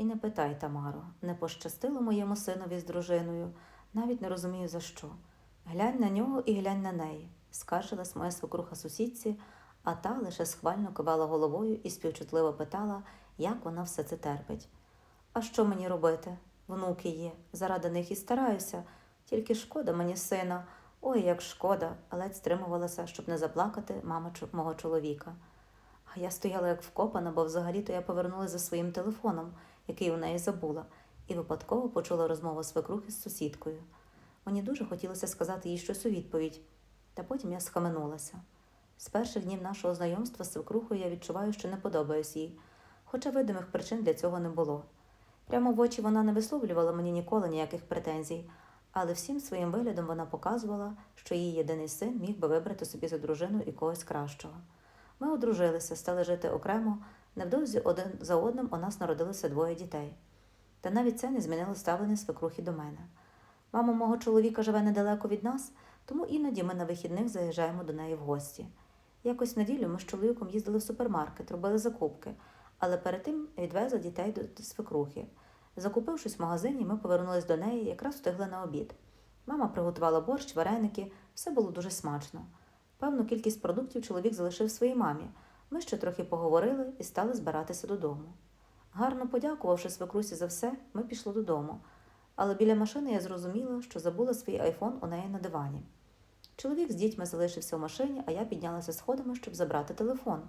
І не питай, Тамаро, не пощастило моєму синові з дружиною, навіть не розумію за що. Глянь на нього і глянь на неї, скаржилась моя свекруха сусідці, а та лише схвально кивала головою і співчутливо питала, як вона все це терпить. А що мені робити? Внуки є, заради них і стараюся, тільки шкода мені сина. Ой, як шкода, ледь стримувалася, щоб не заплакати мама мого чоловіка. А я стояла як вкопана, бо взагалі-то я повернулася за своїм телефоном, який у неї забула, і випадково почула розмову свекрухи з сусідкою. Мені дуже хотілося сказати їй щось у відповідь, та потім я схаменулася. З перших днів нашого знайомства з свекрухою я відчуваю, що не подобаюсь їй, хоча видимих причин для цього не було. Прямо в очі вона не висловлювала мені ніколи ніяких претензій, але всім своїм виглядом вона показувала, що її єдиний син міг би вибрати собі за дружину і когось кращого. Ми одружилися, стали жити окремо. Невдовзі один за одним у нас народилося двоє дітей. Та навіть це не змінило ставлення свекрухи до мене. Мама мого чоловіка живе недалеко від нас, тому іноді ми на вихідних заїжджаємо до неї в гості. Якось в неділю ми з чоловіком їздили в супермаркет, робили закупки, але перед тим відвезли дітей до свекрухи. Закупившись в магазині, ми повернулись до неї, якраз встигли на обід. Мама приготувала борщ, вареники, все було дуже смачно. Певну кількість продуктів чоловік залишив своїй мамі. Ми ще трохи поговорили і стали збиратися додому. Гарно подякувавши свекрусі за все, ми пішли додому. Але біля машини я зрозуміла, що забула свій айфон у неї на дивані. Чоловік з дітьми залишився в машині, а я піднялася сходами, щоб забрати телефон.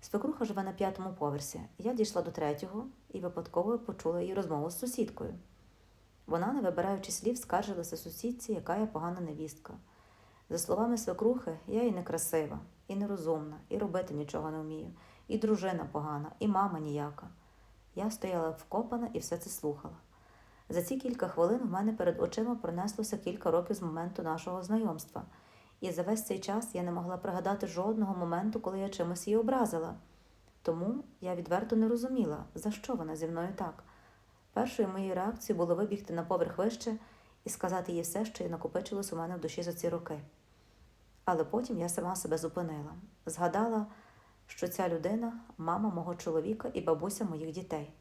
Свекруха живе на п'ятому поверсі. Я дійшла до третього і випадково почула її розмову з сусідкою. Вона, не вибираючи слів, скаржилася сусідці, яка я погана невістка. За словами свекрухи, я і некрасива, і нерозумна, і робити нічого не вмію, і дружина погана, і мама ніяка. Я стояла вкопана і все це слухала. За ці кілька хвилин в мене перед очима пронеслося кілька років з моменту нашого знайомства, і за весь цей час я не могла пригадати жодного моменту, коли я чимось її образила. Тому я відверто не розуміла, за що вона зі мною так. Першою моєю реакцією було вибігти на поверх вище і сказати їй все, що накопичилось у мене в душі за ці роки. Але потім я сама себе зупинила, згадала, що ця людина мама мого чоловіка і бабуся моїх дітей.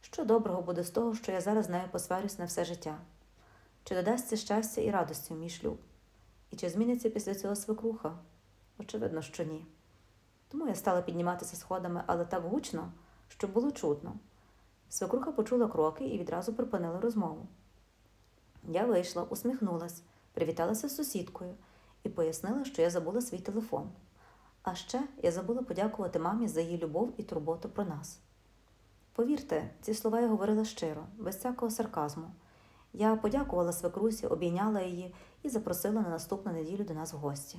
Що доброго буде з того, що я зараз з нею посварюсь на все життя? Чи додасться щастя і радості в мій шлюб? І чи зміниться після цього свекруха? Очевидно, що ні. Тому я стала підніматися сходами, але так гучно, що було чутно. Свекруха почула кроки і відразу припинила розмову. Я вийшла, усміхнулась, привіталася з сусідкою і пояснила, що я забула свій телефон. А ще я забула подякувати мамі за її любов і турботу про нас. Повірте, ці слова я говорила щиро, без всякого сарказму. Я подякувала свекрусі, обійняла її і запросила на наступну неділю до нас в гості.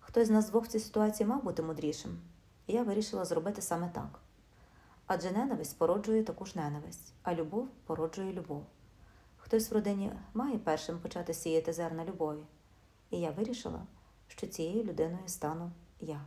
Хтось з нас двох в цій ситуації мав бути мудрішим, і я вирішила зробити саме так. Адже ненависть породжує таку ж ненависть, а любов породжує любов. Хтось в родині має першим почати сіяти зерна любові, і я вирішила, що цією людиною стану я.